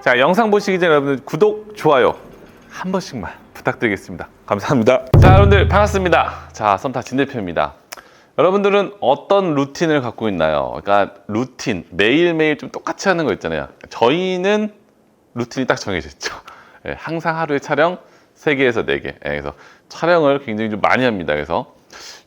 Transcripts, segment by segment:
자, 영상 보시기 전에 여러분들 구독, 좋아요 한 번씩만 부탁드리겠습니다. 감사합니다. 자, 여러분들 반갑습니다. 자, 썬타 진 대표입니다. 여러분들은 어떤 루틴을 갖고 있나요? 그러니까 루틴 매일매일 좀 똑같이 하는 거 있잖아요. 저희는 루틴이 딱 정해져 있죠. 예, 항상 하루에 촬영 3개에서 4개. 예, 그래서 촬영을 굉장히 좀 많이 합니다. 그래서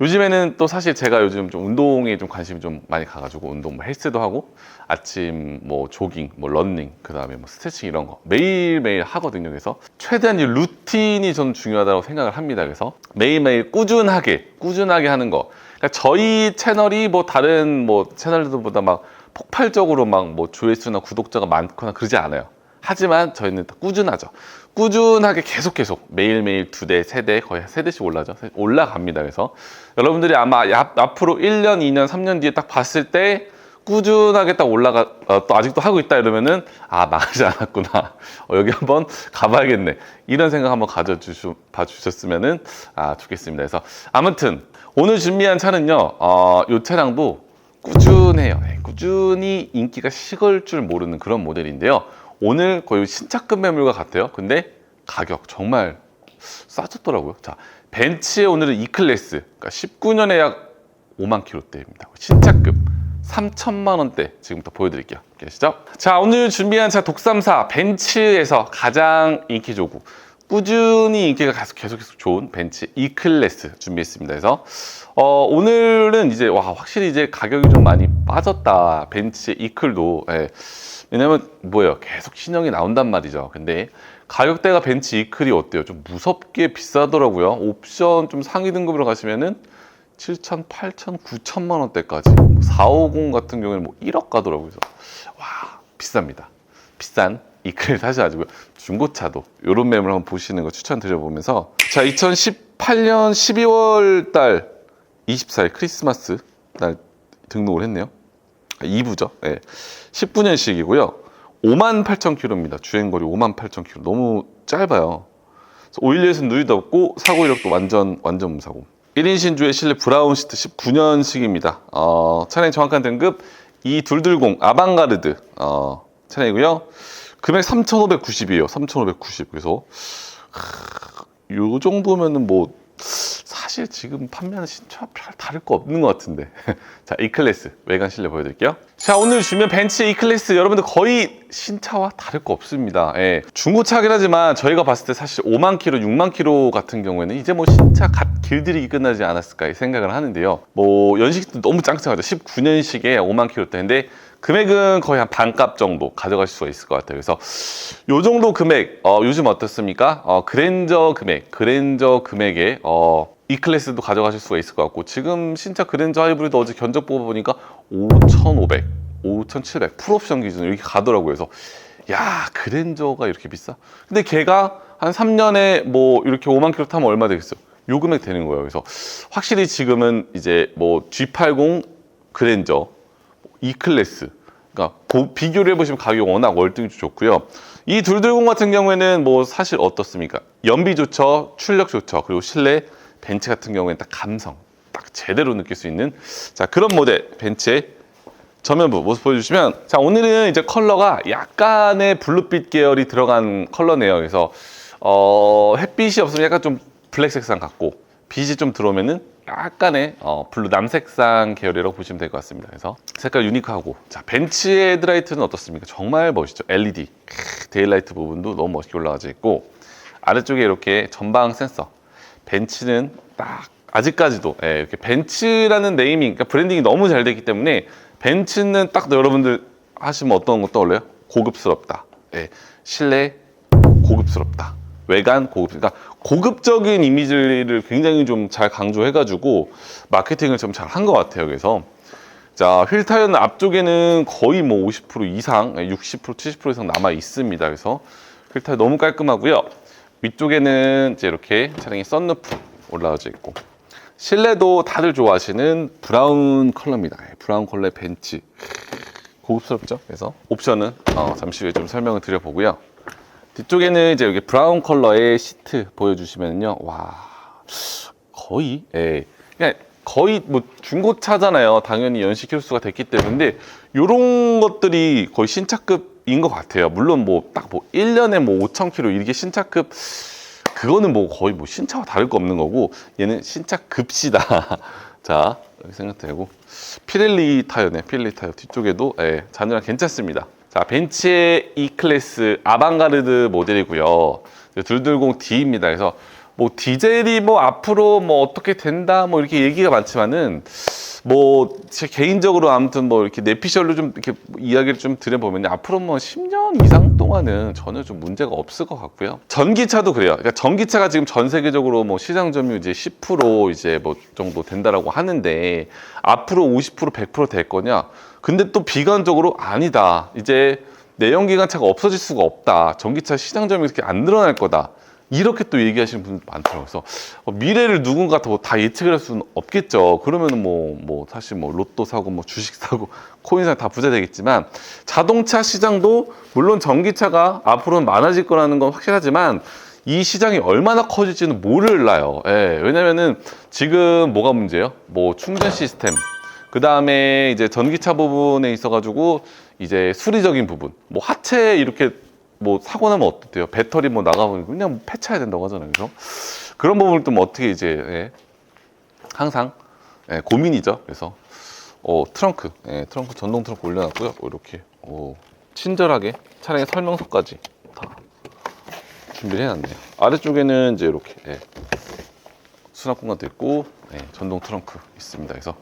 요즘에는 또 사실 제가 요즘 좀 운동에 좀 관심이 좀 많이 가가지고 운동 뭐 헬스도 하고 아침 뭐 조깅, 뭐 런닝, 그 다음에 뭐 스트레칭 이런 거 매일매일 하거든요. 그래서 최대한 이 루틴이 좀 중요하다고 생각을 합니다. 그래서 매일매일 꾸준하게, 꾸준하게 하는 거. 그러니까 저희 채널이 뭐 다른 뭐 채널들보다 막 폭발적으로 막 뭐 조회수나 구독자가 많거나 그러지 않아요. 하지만 저희는 다 꾸준하죠. 꾸준하게 계속 계속 매일매일 두 대, 세 대, 거의 세 대씩 올라죠. 올라갑니다. 그래서 여러분들이 아마 앞- 앞으로 1년, 2년, 3년 뒤에 딱 봤을 때 꾸준하게 딱 올라가, 어, 또 아직도 하고 있다 이러면은 아, 망하지 않았구나. 어, 여기 한번 가봐야겠네. 이런 생각 한번 가져주셔, 봐주셨으면은 아, 좋겠습니다. 그래서 아무튼 오늘 준비한 차는요, 어, 이 차량도 꾸준해요. 네, 꾸준히 인기가 식을 줄 모르는 그런 모델인데요. 오늘 거의 신차급 매물과 같아요. 근데 가격 정말 싸졌더라고요. 자, 벤츠의 오늘은 E클래스, 그러니까 19년에 약 5만 킬로대입니다. 신차급 3천만 원대 지금부터 보여드릴게요. 계시죠? 자, 오늘 준비한 차 독삼사 벤츠에서 가장 인기 좋고 꾸준히 인기가 계속 계속 좋은 벤츠 E클래스 준비했습니다. 그래서 어, 오늘은 이제 와 확실히 이제 가격이 좀 많이 빠졌다. 벤츠 E클도 예. 왜냐면 뭐예요? 계속 신형이 나온단 말이죠. 근데 가격대가 벤츠 E클이 어때요? 좀 무섭게 비싸더라고요. 옵션 좀 상위 등급으로 가시면은 7천, 8천, 9천만 원대까지 450 같은 경우에는 뭐 1억 가더라고요. 와 비쌉니다. 비싼 이클 사셔가지고 중고차도 이런 매물 한번 보시는 거 추천드려보면서 자 2018년 12월 달 24일 크리스마스 날 등록을 했네요. 2부죠. 예. 19년식이고요. 5만 8천 킬로입니다. 주행거리 5만 8천 킬로. 너무 짧아요. 오일리에서 누이도 없고 사고 이력도 완전 완전 무사고. 1인 신주의 실내 브라운 시트 19년식입니다. 어, 차량 정확한 등급 2220 아방가르드 어, 차량이고요. 금액 3,590이에요. 3,590. 그래서 하, 요 정도면은 뭐 사실 지금 판매하는 신차 별 다를 거 없는 것 같은데. 자, E클래스 외관 실내 보여드릴게요. 자, 오늘 주면 벤츠 E클래스 여러분들 거의 신차와 다를 거 없습니다. 예. 중고차긴 하지만 저희가 봤을 때 사실 5만 킬로, 6만 킬로 같은 경우에는 이제 뭐 신차 갓 길들이기 끝나지 않았을까 이 생각을 하는데요. 뭐 연식도 너무 짱짱하죠. 19년식에 5만 킬로대인데 금액은 거의 한 반값 정도 가져가실 수가 있을 것 같아요. 그래서 요 정도 금액, 어, 요즘 어떻습니까? 어, 그랜저 금액, 그랜저 금액에 어, E 클래스도 가져가실 수가 있을 것 같고 지금 신차 그랜저 하이브리드 어제 견적 보고 보니까 5,500, 5,700 풀옵션 기준으로 이렇게 가더라고요. 그래서 야 그랜저가 이렇게 비싸? 근데 걔가 한 3년에 뭐 이렇게 5만 킬로 타면 얼마 되겠어요? 요 금액 되는 거예요. 그래서 확실히 지금은 이제 뭐 G80 그랜저 E 클래스. 그러니까 고- 비교를 해보시면 가격이 워낙 월등히 좋고요. 이 둘들공 같은 경우에는 뭐 사실 어떻습니까? 연비 좋죠, 출력 좋죠, 그리고 실내 벤츠 같은 경우에는 딱 감성, 딱 제대로 느낄 수 있는 자 그런 모델 벤츠의 전면부 모습 보여주시면 자 오늘은 이제 컬러가 약간의 블루빛 계열이 들어간 컬러네요. 그래서 어, 햇빛이 없으면 약간 좀 블랙 색상 같고 빛이 좀 들어오면은 약간의 어, 블루 남색상 계열이라고 보시면 될 것 같습니다. 그래서 색깔 유니크하고 자 벤츠의 헤드라이트는 어떻습니까? 정말 멋있죠. LED 크, 데일라이트 부분도 너무 멋있게 올라가져 있고 아래쪽에 이렇게 전방 센서 벤츠는 딱 아직까지도 예, 이렇게 벤츠라는 네이밍, 그러니까 브랜딩이 너무 잘 되기 때문에 벤츠는 딱 여러분들 하시면 어떤 거 떠올려요? 고급스럽다. 예, 실내 고급스럽다. 외관 고급, 그러니까 고급적인 이미지를 굉장히 좀 잘 강조해가지고 마케팅을 좀 잘 한 것 같아요. 그래서 자, 휠 타이어는 앞쪽에는 거의 뭐 50% 이상, 60% 70% 이상 남아 있습니다. 그래서 휠 타이어 너무 깔끔하고요. 위쪽에는 이제 이렇게 차량이 썬루프 올라와져 있고 실내도 다들 좋아하시는 브라운 컬러입니다. 예, 브라운 컬러의 벤츠 고급스럽죠? 그래서 옵션은 어, 잠시 후에 좀 설명을 드려보고요. 뒤쪽에는 이제 여기 브라운 컬러의 시트 보여주시면요, 와 거의 예, 그냥 거의 뭐 중고차잖아요. 당연히 연식 킬수가 됐기 때문에 이런 것들이 거의 신차급 인것 같아요. 물론 뭐 딱 뭐 1년에 뭐 5,000km 이게 신차급 그거는 뭐 거의 뭐 신차와 다를 거 없는 거고 얘는 신차급시다. 자 이렇게 생각되고 피렐리 타이어네 피렐리 타이어 뒤쪽에도 예, 잔유랑 괜찮습니다. 자 벤츠의 E 클래스 아방가르드 모델이고요. 220D입니다. 그래서 뭐 디젤이 뭐 앞으로 뭐 어떻게 된다 뭐 이렇게 얘기가 많지만은 뭐 제 개인적으로 아무튼 뭐 이렇게 내피셜로 좀 이렇게 이야기를 좀 드려보면 앞으로 뭐 10년 이상 동안은 전혀 좀 문제가 없을 것 같고요. 전기차도 그래요. 그러니까 전기차가 지금 전 세계적으로 뭐 시장 점유율 이제 10% 이제 뭐 정도 된다라고 하는데 앞으로 50% 100%될 거냐? 근데 또 비관적으로 아니다. 이제 내연기관차가 없어질 수가 없다. 전기차 시장 점유율이 이렇게 안 늘어날 거다. 이렇게 또 얘기하시는 분들 많더라고요. 그래서 어, 미래를 누군가 더 다 예측을 할 수는 없겠죠. 그러면은 뭐, 뭐, 사실 뭐, 로또 사고, 뭐, 주식 사고, 코인 사고 다 부자 되겠지만, 자동차 시장도 물론 전기차가 앞으로는 많아질 거라는 건 확실하지만, 이 시장이 얼마나 커질지는 몰라요. 예, 왜냐면은 지금 뭐가 문제예요? 뭐, 충전 시스템, 그 다음에 이제 전기차 부분에 있어가지고, 이제 수리적인 부분, 뭐, 하체 이렇게 뭐 사고 나면 어때요? 배터리 뭐 나가면 그냥 폐차해야 된다고 하잖아요. 그래서 그런 부분을 또뭐 어떻게 이제 예, 항상 예, 고민이죠. 그래서 어, 트렁크, 예, 트렁크 전동 트렁크 올려놨고요. 뭐 이렇게 오, 친절하게 차량의 설명서까지 다 준비를 해놨네요. 아래쪽에는 이제 이렇게 예, 수납 공간도 있고 예, 전동 트렁크 있습니다. 그래서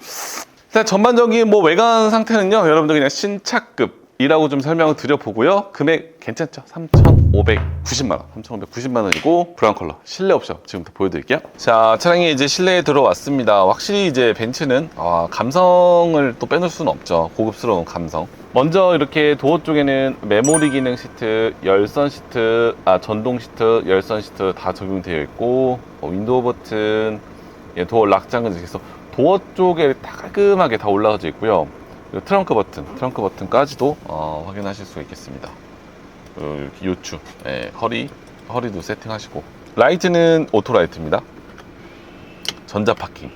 일단 전반적인 뭐 외관 상태는요, 여러분들 그냥 신차급. 이라고 좀 설명을 드려보고요. 금액 괜찮죠? 3,590만 원. 3,590만 원이고 브라운 컬러 실내 옵션 지금부터 보여드릴게요. 자, 차량이 이제 실내에 들어왔습니다. 확실히 이제 벤츠는 아, 감성을 또 빼놓을 수는 없죠. 고급스러운 감성. 먼저 이렇게 도어 쪽에는 메모리 기능 시트, 열선 시트, 아 전동 시트, 열선 시트 다 적용되어 있고 어, 윈도우 버튼, 예, 도어 락 장은 해서 도어 쪽에 다 깔끔하게 다 올라가져 있고요. 트렁크 버튼, 트렁크 버튼까지도 어, 확인하실 수 있겠습니다. 이렇게 요추, 예, 허리, 허리도 세팅하시고 라이트는 오토 라이트입니다. 전자 파킹,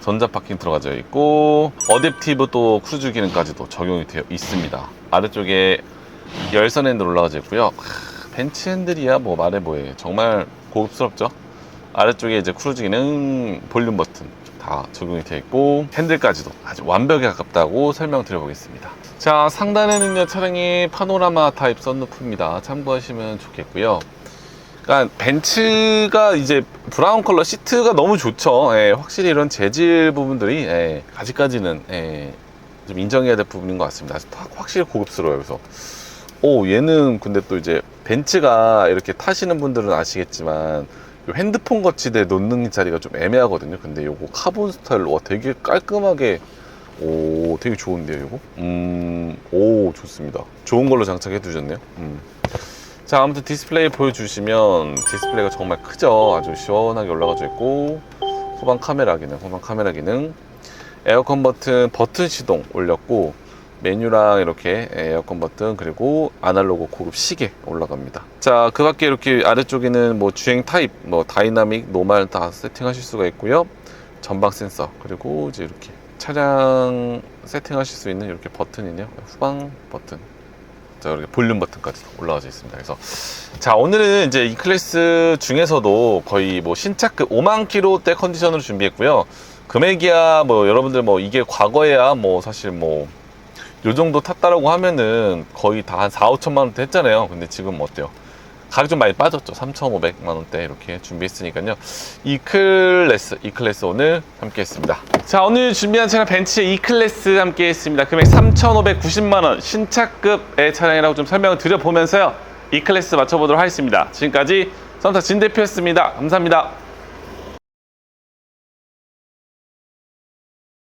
전자 파킹 들어가져 있고 어댑티브 또 크루즈 기능까지도 적용이 되어 있습니다. 아래쪽에 열선 핸들 올라가져 있고요. 크, 벤츠 핸들이야 뭐 말해 뭐해 정말 고급스럽죠. 아래쪽에 이제 크루즈 기능, 볼륨 버튼 다 적용이 되어 있고 핸들까지도 아주 완벽에 가깝다고 설명드려보겠습니다. 자 상단에는요 차량이 파노라마 타입 썬루프입니다. 참고하시면 좋겠고요. 그러니까 벤츠가 이제 브라운 컬러 시트가 너무 좋죠. 예, 확실히 이런 재질 부분들이 예, 아직까지는 예, 좀 인정해야 될 부분인 것 같습니다. 확- 확실히 고급스러워요. 그래서 오 얘는 근데 또 이제 벤츠가 이렇게 타시는 분들은 아시겠지만 요 핸드폰 거치대 놓는 자리가 좀 애매하거든요. 근데 요거 카본 스타일로 와 되게 깔끔하게 오 되게 좋은데요, 요거? 음, 오 좋습니다. 좋은 걸로 장착해 두셨네요. 음. 자 아무튼 디스플레이 보여주시면 디스플레이가 정말 크죠. 아주 시원하게 올라가져 있고 후방 카메라 기능, 후방 카메라 기능, 에어컨 버튼 버튼 시동 올렸고 메뉴랑 이렇게 에어컨 버튼 그리고 아날로그 고급 시계 올라갑니다. 자, 그 밖에 이렇게 아래쪽에는 뭐 주행 타입, 뭐 다이나믹, 노말 다 세팅하실 수가 있고요. 전방 센서 그리고 이제 이렇게 차량 세팅하실 수 있는 이렇게 버튼이네요. 후방 버튼. 자, 이렇게 볼륨 버튼까지 올라와져 있습니다. 그래서 자, 오늘은 이제 이 클래스 중에서도 거의 뭐 신차급 5만 킬로대 컨디션으로 준비했고요. 금액이야 뭐 여러분들 뭐 이게 과거에야 뭐 사실 뭐 요 정도 탔다라고 하면은 거의 다 한 4, 5천만 원대 했잖아요. 근데 지금 어때요? 가격 좀 많이 빠졌죠. 3,500만 원대 이렇게 준비했으니까요. 이 클래스, 이 클래스 오늘 함께 했습니다. 자, 오늘 준비한 차량 벤츠의 이 클래스 함께 했습니다. 금액 3,590만 원 신차급의 차량이라고 좀 설명을 드려보면서요. 이 클래스 맞춰보도록 하겠습니다. 지금까지 썬타 진 대표였습니다. 감사합니다.